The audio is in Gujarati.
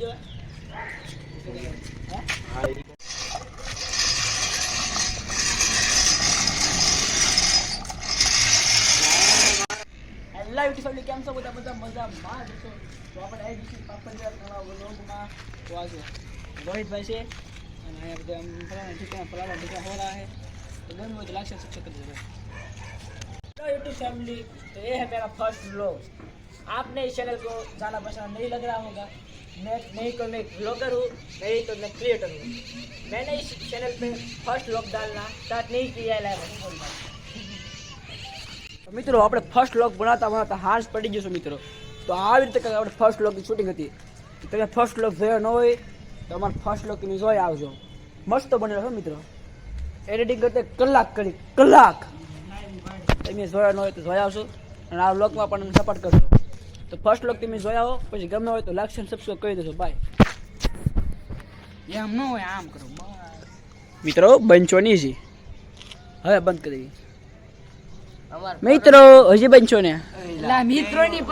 હેલો યુટ્યુબ કેમ છો બધા બધા મજામાં છો તો આપણે આવી જઈશું પાપડિયા ખાવા વ્લોગમાં તો આજે રોહિતભાઈ છે અને અહીંયા બધા ફલાણા ઠીકા ફલાણા ઠીકા હોરા છે તો ગમે એ હે પહેલાં ફર્સ્ટ વ્લોગ है मेरा फर्स्ट व्लॉग आपने इस चैनल को जाना पसंद नहीं लग रहा होगा मैं नहीं तो मैं ब्लॉगर हूँ नहीं तो मैं क्रिएटर हूँ मैंने इस चैनल पे फर्स्ट व्लॉग डालना स्टार्ट नहीं किया है તો મિત્રો આપણે ફર્સ્ટ લોક બનાવતા બનાવતા હાર્સ પડી જશું મિત્રો તો આવી રીતે કંઈક આપણે ફર્સ્ટ લોકની શૂટિંગ હતી તમે ફર્સ્ટ લોક જોયો ન હોય તો અમારે ફર્સ્ટ લોક તમે જોઈ આવજો મસ્ત બનેલો છે મિત્રો એડિટિંગ કરતે કલાક કરી કલાક તમે જોયા ન હોય તો જોઈ આવશો અને આ લોકમાં પણ અમને સપોર્ટ કરજો તો ફર્સ્ટ લોક તમે જોયા હો પછી ગમે હોય તો લાઈક અને સબસ્ક્રાઈબ કરી દેજો. બાય એમ ન હોય આમ કરો. મિત્રો બંચોની છે હવે બંધ કરી મિત્રો હજી બંચો ને? મિત્રો ની